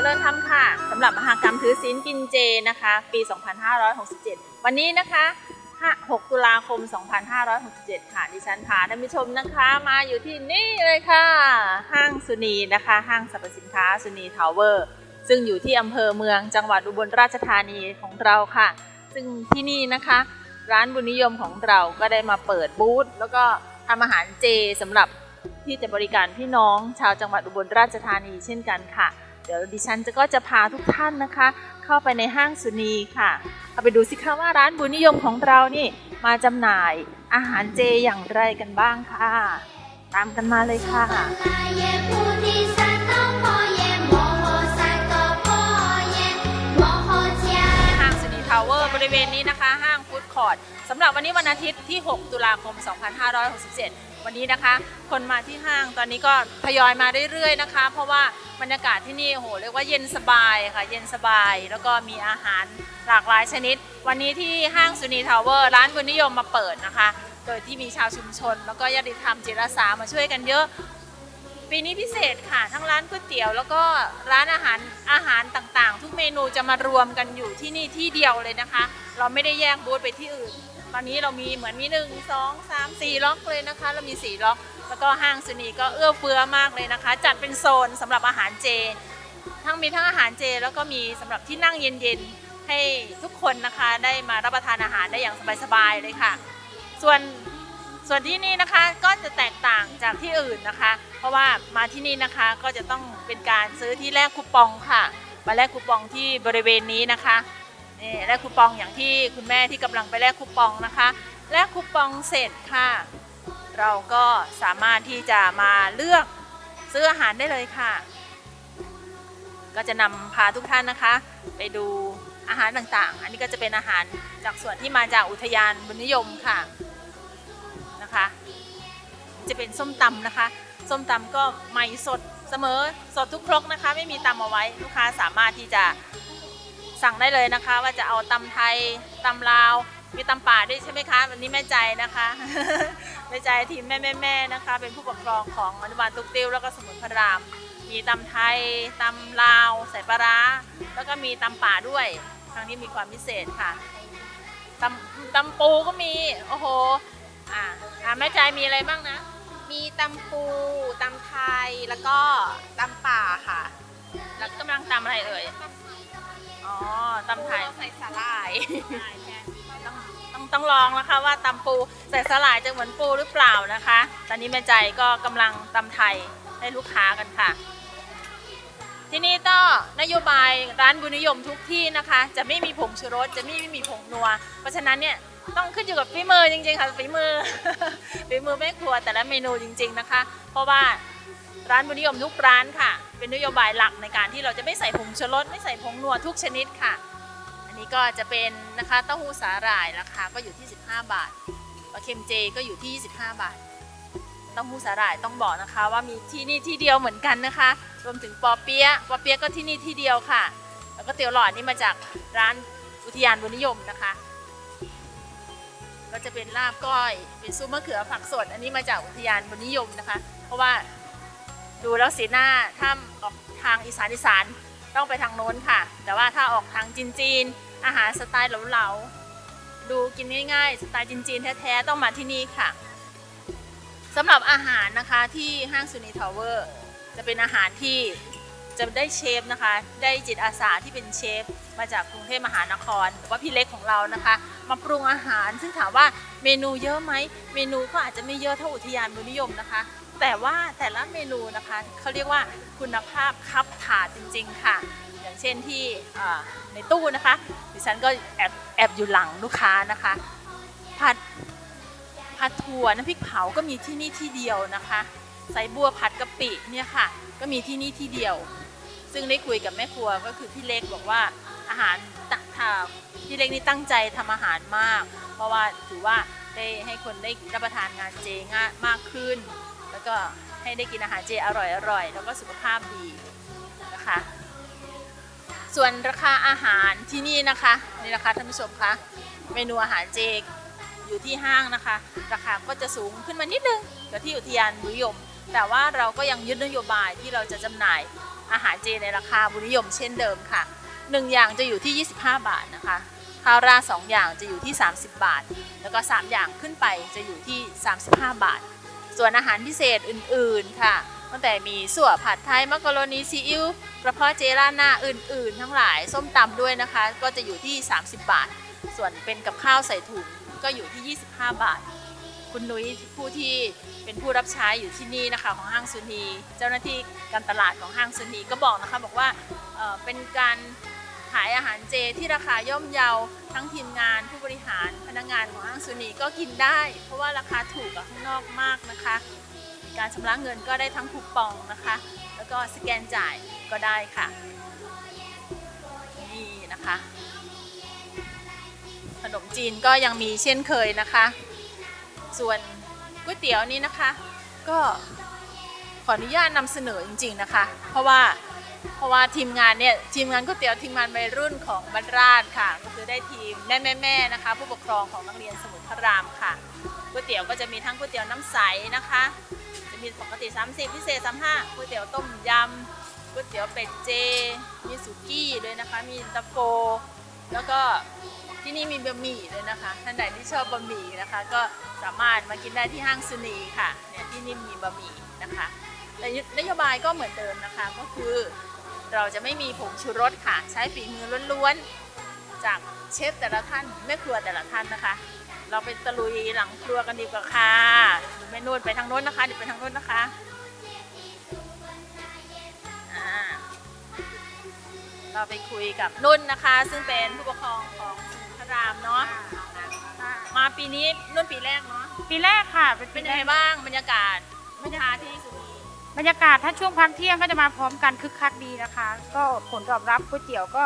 จริญธรรมค่ะสำหรับมหากรรมถือศีลกินเจนะคะ ปี 2567 วันนี้นะคะ 6 ตุลาคม 2567 ค่ะ ดิฉันพาท่านผู้ชมนะคะมาอยู่ที่นี่เลยค่ะ ห้างสุนีนะคะ ห้างสรรพสินค้าสุนีทาวเวอร์ซึ่งอยู่ที่อำเภอเมืองจังหวัดอุบลราชธานีของเราค่ะ ซึ่งที่นี่นะคะ ร้านบุญนิยมของเราก็ได้มาเปิดบูธแล้วก็ทำอาหารเจสำหรับที่จะบริการพี่น้องชาวจังหวัดอุบลราชธานีเช่นกันค่ะ เดี๋ยวดิฉันจะก็จะพาทุกท่านนะคะ เข้าไปในห้างสุนีค่ะ เอาไปดูสิคะว่าร้านบุญนิยมของเรานี่มาจำหน่ายอาหารเจอย่างไรกันบ้างค่ะ ตามกันมาเลยค่ะ บริเวณนี้นะคะห้างฟู้ดคอร์ทสำหรับวันนี้วันอาทิตย์ที่ 6 ตุลาคม 2567 วันนี้นะคะ คนมาที่ห้างตอนนี้ก็ทยอยมาเรื่อยๆนะคะ เพราะว่าบรรยากาศที่นี่โหเรียกว่าเย็นสบายค่ะ เย็นสบาย แล้วก็มีอาหารหลากหลายชนิด วันนี้ที่ห้างสุนีทาวเวอร์ร้านบุญนิยมมาเปิดนะคะ โดยที่มีชาวชุมชน แล้วก็ญาติธรรมจิตอาสามาช่วยกันเยอะ ปีนี้พิเศษค่ะ ทั้งร้านก๋วยเตี๋ยวแล้วก็ร้านอาหารอาหารต่างๆ ทุกเมนูจะมารวมกันอยู่ที่นี่ที่เดียวเลยนะคะ เราไม่ได้แยกบูธไปที่อื่น ตอนนี้เรามีเหมือนมี1 2 3 4ล็อกเลยนะคะ เรามี4ล็อก แล้วก็ห้างสุนีก็เอื้อเฟื้อมากเลยนะคะ จัดเป็นโซนสำหรับอาหารเจ ทั้งมีทั้งอาหารเจ แล้วก็มีสำหรับที่นั่งเย็นๆให้ทุกคนนะคะได้มารับประทานอาหารได้อย่างสบายๆเลยค่ะ ส่วนส่วนที่นี่นะคะก็จะแตกต่างจากที่อื่นนะคะ เพราะว่ามาที่นี่นะคะก็จะต้องเป็นการซื้อที่แลกคูปองค่ะ มาแลกคูปองที่บริเวณนี้นะคะนี่แลกคูปองอย่างที่คุณแม่ที่กำลังไปแลกคูปองนะคะแลกคูปองเสร็จค่ะ เราก็สามารถที่จะมาเลือกซื้ออาหารได้เลยค่ะ ก็จะนำพาทุกท่านนะคะ ไปดูอาหารต่างๆ อันนี้ก็จะเป็นอาหารจากส่วนที่มาจากอุทยานบุญนิยมค่ะนะคะ จะเป็นส้มตำนะคะ ส้มตำก็ใหม่สดเสมอสดทุกครกนะคะ ไม่มีตำเอาไว้ลูกค้าสามารถที่จะสั่งได้เลยนะคะ ว่าจะเอาตำไทยตำลาว มีตำป่าด้วยใช่ไหมคะวันนี้แม่ใจนะคะ แม่ใจทีมแม่แม่แม่นะคะ เป็นผู้ปกครองของอนุบาลตุกติวแล้วก็สมุนพระราม มีตำไทยตำลาวใส่ปลาร้า แล้วก็มีตำป่าด้วยครั้งนี้มีความพิเศษค่ะตำตำปูก็มีโอ้โหอ่าแม่ใจมีอะไรบ้างนะ มีตำปูตำไทยแล้วก็ตำป่าค่ะ แล้วกำลังตำอะไรเอ่ย อ๋อตำไทยใส่สาหร่าย ต้องต้องต้องลองนะคะว่าตำปูใส่สลายจะเหมือนปูหรือเปล่านะคะ ตอนนี้แม่ใจก็กำลังตำไทยให้ลูกค้ากันค่ะ ที่นี่ก็นโยบายร้านบุญนิยมทุกที่นะคะ จะไม่มีผงชูรสจะไม่ไม่มีผงนัว เพราะฉะนั้นเนี่ย ต้องขึ้นอยู่กับฝีมือจริงๆค่ะฝีมือฝีมือแม่ครัวแต่ละเมนูจริง ๆนะคะ เพราะว่าร้านบุญนิยมทุกร้านค่ะ เป็นนโยบายหลักในการที่เราจะไม่ใส่ผงชูรสไม่ใส่ผงนัวทุกชนิดค่ะ อันนี้ก็จะเป็นนะคะเต้าหู้สาหร่ายราคาก็อยู่ที่ 15 บาทปลาเค็มเจก็อยู่ที่ 25 บาทเต้าหู้สาหร่ายต้องบอกนะคะ ว่ามีที่นี่ที่เดียวเหมือนกันนะคะ รวมถึงปอเปี๊ยะปอเปี๊ยะก็ที่นี่ที่เดียวค่ะ แล้วก็เตี๋ยวหลอดนี่มาจากร้านอุทยานบุญนิยมนะคะ ก็จะเป็นลาบก้อย เป็นซุปมะเขือผักสด อันนี้มาจากอุทยานบุญนิยมนะคะ เพราะว่าดูแล้วสีหน้าถ้าออกทางอีสานอีสานต้องไปทางโน้นค่ะ แต่ว่าถ้าออกทางจีนจีนอาหารสไตล์เหลาๆดูกินง่ายๆ สไตล์จีนๆแท้ๆต้องมาที่นี่ค่ะสำหรับอาหารนะคะที่ห้างซูนีทาวเวอร์จะเป็นอาหารที่ จะได้เชฟนะคะ ได้จิตอาสาที่เป็นเชฟมาจากกรุงเทพมหานครหรือว่าพี่เล็กของเรานะคะ มาปรุงอาหาร ซึ่งถามว่าเมนูเยอะไหมเมนูก็อาจจะไม่เยอะเท่าอุทยานบุญนิยมนะคะ แต่ว่าแต่ละเมนูนะคะเขาเรียกว่าคุณภาพคับถาดจริง ๆ ค่ะ อย่างเช่นที่ในตู้นะคะ ดิฉันก็แอบแอบอยู่หลังลูกค้านะคะผัดผัดถั่วน้ำพริกเผาก็มีที่นี่ที่เดียวนะคะใส่บัวผัดกะปิเนี่ยค่ะ ก็มีที่นี่ที่เดียว ซึ่งได้คุยกับแม่ครัวก็คือพี่เล็กบอกว่าอาหารตะทาพี่เล็กนี่ตั้งใจทำอาหารมาก เพราะว่าถือว่าได้ให้คนได้รับประทานงานเจง่ายมากขึ้น แล้วก็ให้ได้กินอาหารเจอร่อยๆแล้วก็สุขภาพดีนะคะ ส่วนราคาอาหารที่นี่นะคะนี่นะคะท่านผู้ชมคะเมนูอาหารเจอยู่ที่ห้างนะคะ ราคาก็จะสูงขึ้นมานิดนึงกว่าที่อุทยานบุญนิยม แต่ว่าเราก็ยังยึดนโยบายที่เราจะจำหน่าย อาหารเจในราคาบุญนิยมเช่นเดิมค่ะหนึ่งอย่างจะอยู่ที่ 25 บาทนะคะ ข้าวราดสองอย่างจะอยู่ที่ 30 บาท แล้วก็ 3 อย่างขึ้นไปจะอยู่ที่ 35 บาท ส่วนอาหารพิเศษอื่นๆค่ะตั้งแต่มีสั่วผัดไทยมักกะโรนีซีอิ๊วกระเพาะเจราหน้าอื่นๆ ทั้งหลายส้มตำด้วยนะคะ ก็จะอยู่ที่ 30 บาท ส่วนเป็นกับข้าวใส่ถุงก็อยู่ที่ 25 บาท คุณนุ้ยผู้ที่เป็นผู้รับใช้อยู่ที่นี่นะคะของห้างซุนี เจ้าหน้าที่การตลาดของห้างซุนีก็บอกนะคะบอกว่าเเป็นการขายอาหารเจที่ราคาย่อมเยาทั้งทีมงานผู้บริหารพนักงานของห้างซุนีก็กินได้ เพราะว่าราคาถูกกว่าข้างนอกมากนะคะ การชำระเงินก็ได้ทั้งคูปองนะคะ แล้วก็สแกนจ่ายก็ได้ค่ะนี่นะคะ ขนมจีนก็ยังมีเช่นเคยนะคะ ส่วนก๋วยเตี๋ยวนี้นะคะ ก็ขออนุญาตนำเสนอจริง ๆนะคะ เพราะว่าเพราะว่าทีมงานเนี่ยทีมงานก๋วยเตี๋ยวทีมงานวัยรุ่นของบ้านราชค่ะ ก็คือได้ทีมแม่แม่ๆนะคะ ผู้ปกครองของนักเรียนสมุทรพระรามค่ะก๋วยเตี๋ยวก็จะมีทั้งก๋วยเตี๋ยวน้ำใสนะคะ จะมีปกติ 30 พิเศษ 35ก๋วยเตี๋ยวต้มยำก๋วยเตี๋ยวเป็ดเจ มีสุกี้ด้วยนะคะ มีตาโฟแล้วก็ ที่นี่มีบะหมี่ด้วยนะคะ ท่านใดที่ชอบบะหมี่นะคะ ก็สามารถมากินได้ที่ห้างซุนีค่ะเนี่ยที่นี่มีบะหมี่นะคะแต่นโยบายก็เหมือนเดิมนะคะก็คือเราจะไม่มีผงชูรสค่ะ ใช้ฝีมือล้วนๆ จากเชฟแต่ละท่านแม่ครัวแต่ละท่านนะคะ เราไปตะลุยหลังครัวกันดีกว่าค่ะหรือแม่นุ่นไปทางโน้นนะคะเดี๋ยวไปทางโน้นนะคะอ่าเราไปคุยกับนุ่นนะคะ ซึ่งเป็นผู้ปกครองของ รพระรามเนาะมาปีนี้นุ่นปีแรกเนาะปีแรกค่ะเป็นเป็นปียังแรไงกบ้างบรรยากาศลูกค้าที่สุนีบรรยากาศถ้าช่วงพักเที่ยงก็จะมาพร้อมกันคึกคักดีนะคะ ก็ผลตอบรับก๋วยเตี๋ยวก็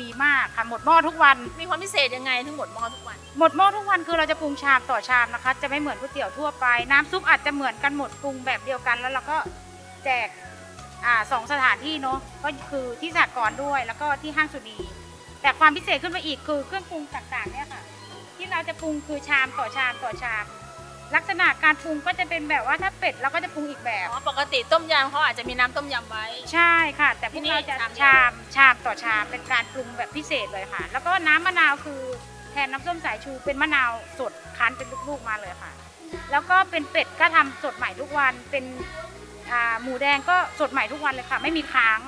ดีมากค่ะหมดหม้อทุกวันมีความพิเศษยังไงถึงหมดหม้อทุกวัน หมดหม้อทุกวันคือเราจะปรุงชามต่อชามนะคะ จะไม่เหมือนก๋วยเตี๋ยวทั่วไป น้ำซุปอาจจะเหมือนกันหมดปรุงแบบเดียวกัน แล้วเราก็แจกอ่าสองสถานที่เนาะก็คือที่สากรณ์ด้วยแล้วก็ที่ห้างสุนี แต่ความพิเศษขึ้นไปอีกคือเครื่องปรุงต่างๆเนี่ยค่ะ ที่เราจะปรุงคือชามต่อชามต่อชาม ลักษณะการปรุงก็จะเป็นแบบว่าถ้าเป็ดเราก็จะปรุงอีกแบบ อ๋อปกติต้มยำเขาอาจจะมีน้ำต้มยำไว้ ใช่ค่ะ แต่พที่วกนี่เราจะชามเดียวชามชามต่อชามเป็นการปรุงแบบพิเศษเลยค่ะ แล้วก็น้ำมะนาวคือแทนน้ำส้มสายชูเป็นมะนาวสดคั้นเป็นลูกๆมาเลยค่ะ แล้วก็เป็นเป็ดก็ทำสดใหม่ทุกวันเป็นอ่าหมูแดงก็สดใหม่ทุกวันเลยค่ะ ไม่มีค้าง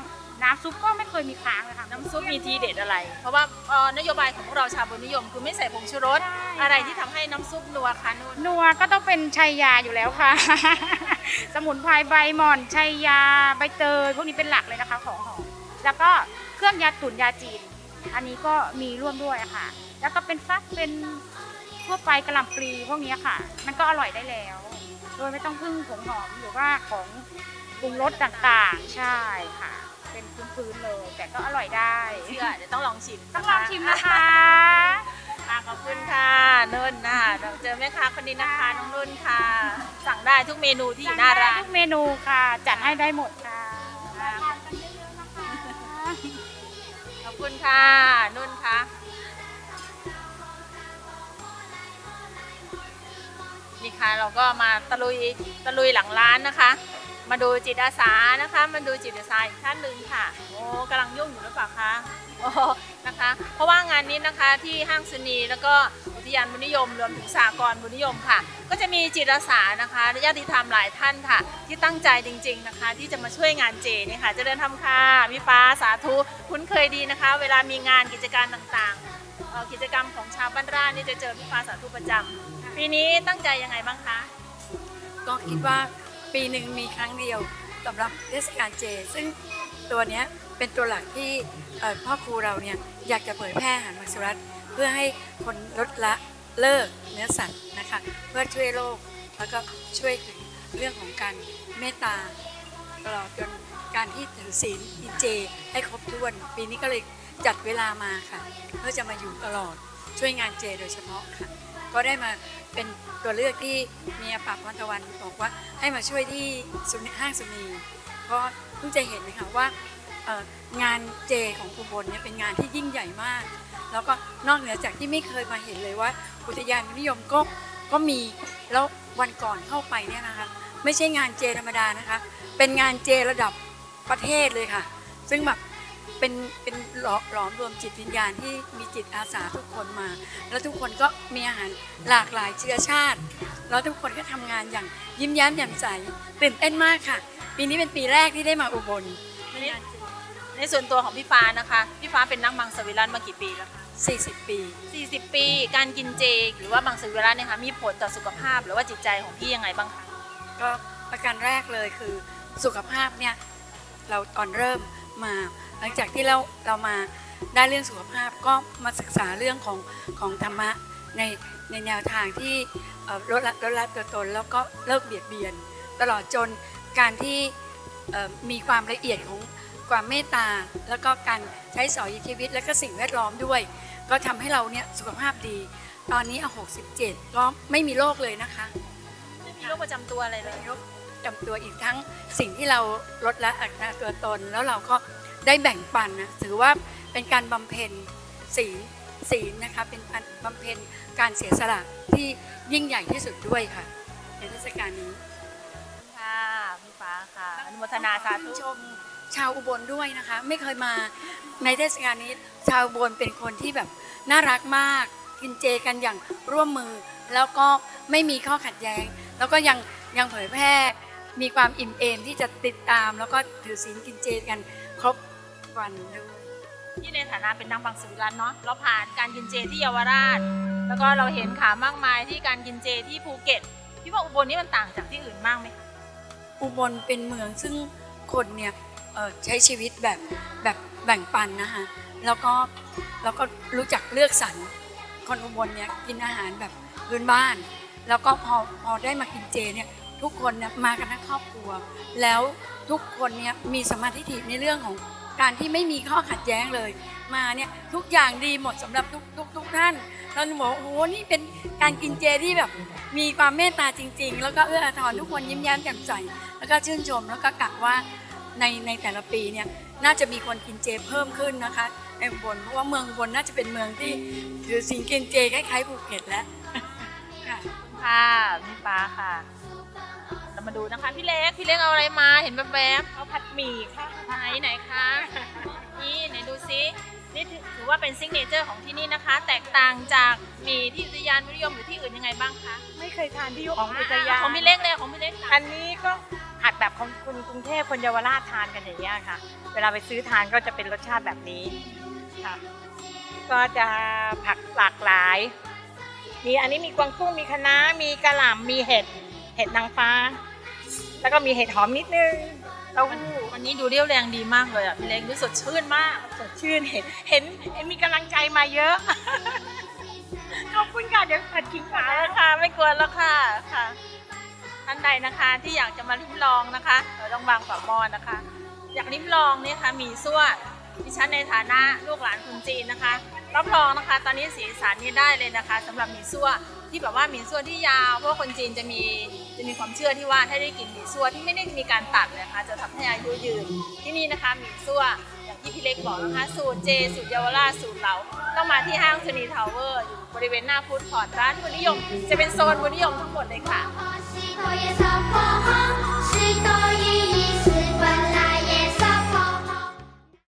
น้ำซุปก็ไม่เคยมีค้างเลยค่ะน้ำซุปมีทีเด็ดอะไร เพราะว่าเอ่อนโยบายของพวกเราชาวบุญนิยม คือไม่ใส่ผงชูรสใช่อะไรที่ทำให้น้ำซุปนัวคะนุ่นนัวก็ต้องเป็นชัยยาอยู่แล้วค่ะ สมุนไพรใบหม่อนชัยยาใบเตยพวกนี้เป็นหลักเลยนะคะของหอมแล้วก็เครื่องยาตุ๋นยาจีน อันนี้ก็มีร่วมด้วยค่ะ แล้วก็เป็นฟักเป็นทั่วไปกระหล่ำปลีพวกนี้ค่ะ มันก็อร่อยได้แล้ว โดยไม่ต้องพึ่งผงหอมหรือว่าของปรุงรสต่างๆ ใช่ค่ะ เป็นพื้นๆเลย แต่ก็อร่อยได้ เชื่อเดี๋ยวต้องลองชิมต้องลองชิมนะคะ ค่ะขอบคุณค่ะนุ่นนะคะเราเจอแม่ค้าคนนี้นะคะน้องนุ่นค่ะ สั่งได้ทุกเมนูที่อยู่หน้าร้าทุนกเมนูค่ะ จัดให้ได้หมดค่ะขอบคุณค่ะนุ่นค่ะ นี่ค่ะเราก็มาตะลุยตะลุยหลังร้านนะคะ มาดูจิตอาสานะคะ มาดูจิตอาสาอีกท่านหนึ่งค่ะ โอ้กำลังยุ่งอยู่หรือเปล่าคะโอ้นะคะ เพราะว่างานนี้นะคะที่ห้างซุนีแล้วก็อุทยานบุญนิยม รวมถึงสากลบุญนิยมค่ะ ก็จะมีจิตอาสานะคะญาติธรรมหลายท่านค่ะ ที่ตั้งใจจริง ๆนะคะ ที่จะมาช่วยงานเจนี่ค่ะ จะเดินทำค่ะพี่ฟ้าสาธุคุ้นเคยดีนะคะ เวลามีงานกิจการต่างๆกิจกรรมของชาวบ้านรานี่จะเจอพี่ฟ้าสาธุประจำปีนี้ตั้งใจยังไงบ้างคะก็คิดว่า ปีหนึ่งมีครั้งเดียวสำหรับเทศกาลเจ ซึ่งตัวเนี้ยเป็นตัวหลักที่พ่อครูเราเนี่ยอยากจะเผยแพร่อาหารมังสวิรัตเพื่อให้คนลดละเลิกเนื้อสัตว์นะคะเพื่อช่วยโลกแล้วก็ช่วยถึงเรื่องของการเมตตาตลอดจนการที่ถือศีลกินเจ ให้ครบถ้วน ปีนี้ก็เลยจัดเวลามาค่ะ เพื่อจะมาอยู่ตลอดช่วยงานเจโดยเฉพาะค่ะ ก็ได้มาเป็นตัวเลือกที่เมียปากวันตะวันบอกว่าให้มาช่วยที่สุนห้างสุนีเพราะเพิ่งจะเห็นนะคะว่างานเจของอุบลเนี่ยเป็นงานที่ยิ่งใหญ่มาก แล้วก็นอกเหนือจากที่ไม่เคยมาเห็นเลยว่า อุทยานนิยมก็ก็มีแล้ววันก่อนเข้าไปเนี่ยนะคะไม่ใช่งานเจธรรมดานะคะ เป็นงานเจระดับประเทศเลยค่ะ ซึ่งแบบ เป็นเป็นหลอหลอมรวมจิตวิญญาณที่มีจิตอาสาทุกคนมา แล้วทุกคนก็มีอาหารหลากหลายเชื้อชาติ แล้วทุกคนก็ทำงานอย่างยิ้มแย้มแจ่มใสตื่นเต้นมากค่ะ ปีนี้เป็นปีแรกที่ได้มาอุบลในส่วนตัวของพี่ฟ้านะคะพี่ฟ้าเป็นนักมังสวิรัตมากี่ปีแล้วคะ40 ปี 40 ปี การกินเจ หรือว่ามังสวิรัตเนี่ยค่ะมีผลต่อสุขภาพหรือว่าจิตใจของพี่ยังไงบ้างคะก็ประการแรกเลยคือสุขภาพเนี่ยเราตอนเริ่ม มา หลังจากที่เราเรามาได้เรื่องสุขภาพก็มาศึกษาเรื่องของของธรรมะในในแนวทางที่เอ่อลดละลดละตัวตน แล้วก็เลิกเบียดเบียน ตลอดจนการที่เอ่อมีความละเอียดของความเมตตา แล้วก็การใช้สอยชีวิต และก็สิ่งแวดล้อมด้วย ก็ทำให้เราเนี่ยสุขภาพดี ตอนนี้เอา67 ก็ไม่มีโรคเลยนะคะไม่มีโรคประจำตัวอะไรเลยยก จำตัวอีกทั้งสิ่งที่เราลดละอัตราตัวตน แล้วเราก็ได้แบ่งปันนะถือว่าเป็นการบำเพ็ญศีลศีลนะคะเป็นการบำเพ็ญการเสียสละที่ยิ่งใหญ่ที่สุดด้วยค่ะ ในเทศกาลนี้ค่ะพี่ฟ้าค่ะอนุโมทนาสาธุชมชาวอุบลด้วยนะคะ ไม่เคยมาในเทศกาลนี้ชาวอุบลเป็นคนที่แบบน่ารักมาก กินเจกันอย่างร่วมมือ แล้วก็ไม่มีข้อขัดแย้ง แล้วก็ยังยังเผยแพร่ มีความอิ่มเอมที่จะติดตาม แล้วก็ถือศีลกินเจกันครบวันด้วยที่ในฐานะเป็นนักมังสวิรัตเนาะเราผ่านการกินเจที่เยาวราช แล้วก็เราเห็นข่าวมากมายที่การกินเจที่ภูเก็ตพี่ว่าอุบลนี่มันต่างจากที่อื่นมากไหมคะอุบลเป็นเมืองซึ่งคนเนี่ยเอ่อใช้ชีวิตแบบแบบแบ่งปันนะคะแล้วก็แล้วก็รู้จักเลือกสรรคนอุบลเนี่ยกินอาหารแบบพื้นบ้าน แล้วก็พอพอได้มากินเจเนี่ย ทุกคนเนี่ยมากันทั้งครอบครัว แล้วทุกคนเนี่ยมีสมาธิฐิในเรื่องของการที่ไม่มีข้อขัดแย้งเลย มาเนี่ยทุกอย่างดีหมดสำหรับทุกทุกทุกท่านเราบอกโอ้โหนี่เป็นการกินเจที่แบบมีความเมตตาจริง ๆ แล้วก็เอื้ออาทรทุกคนยิ้มแย้มแจ่มใสแล้วก็ชื่นชมแล้วก็กะว่าในในแต่ละปีเนี่ยน่าจะมีคนกินเจเพิ่มขึ้นนะคะในอุบลเพราะว่าเมืองบลน่าจะเป็นเมืองที่ถือสิงกินเจคล้ายๆภูเก็ตแล้วค่ะค่ะพี่ฟ้าค่ะ เรามาดูนะคะพี่เล็กพี่เล็กเอาอะไรมาเห็นแวบๆเอาผัดหมี่ค่ะไหนไหนคะนี่ไหนดูซินี่ถือถือว่าเป็นซิกเนเจอร์ของที่นี่นะคะ แตกต่างจากหมี่ที่อุทยานวิทยมหรือที่อื่นยังไงบ้างคะไม่เคยทานที่ของอุทยานของพี่เล็กเลยของพี่เล็กอันนี้ก็ผัดแบบของคนกรุงเทพคนเยาวราชทานกันอย่างเงี้ยค่ะ เวลาไปซื้อทานก็จะเป็นรสชาติแบบนี้ค่ะ ก็จะผักหลากหลาย มีอันนี้มีกวางตุ้งมีคะน้ามีกระหล่ำมีเห็ด เห็ดนางฟ้า แล้วก็มีเห็ดหอมนิดนึงเต้าหู้วันนี้ดูเรี่ยวแรงดีมากเลยอะพี่เล็กดูสดชื่นมากสดชื่นเห็นเห็นเห็นมีกำลังใจมาเยอะ ขอบคุณค่ะเดี๋ยวผัดขิงขาเอาละค่ะ ไม่กลัวแล้วค่ะค่ะท่านใดนะคะที่อยากจะมาลิ้มลองนะคะเราต้องวางฝาหม้อนะคะ อยากลิ้มลองเนี่ยค่ะหมีซั่วดิฉันในฐานะลูกหลานคนจีนนะคะ รับรองนะคะ ตอนนี้สีสันนี่ได้เลยนะคะสำหรับหมี่ซั่ว ที่แบบว่าหมี่ซั่วที่ยาวเพราะคนจีนจะมีจะมีความเชื่อที่ว่าถ้าได้กินหมี่ซั่วที่ไม่ได้มีการตัดนะคะจะทำให้อายุยืนที่นี่นะคะหมี่ซั่วอย่างที่พี่เล็กบอกนะคะสูตรเจสูตรเยาวราชสูตรเหลาต้องมาที่ห้างชนีทาวเวอร์อยู่บริเวณหน้าฟู้ดคอร์ทร้านบุญนิยม จะเป็นโซนบุญนิยมทั้งหมดเลยค่ะ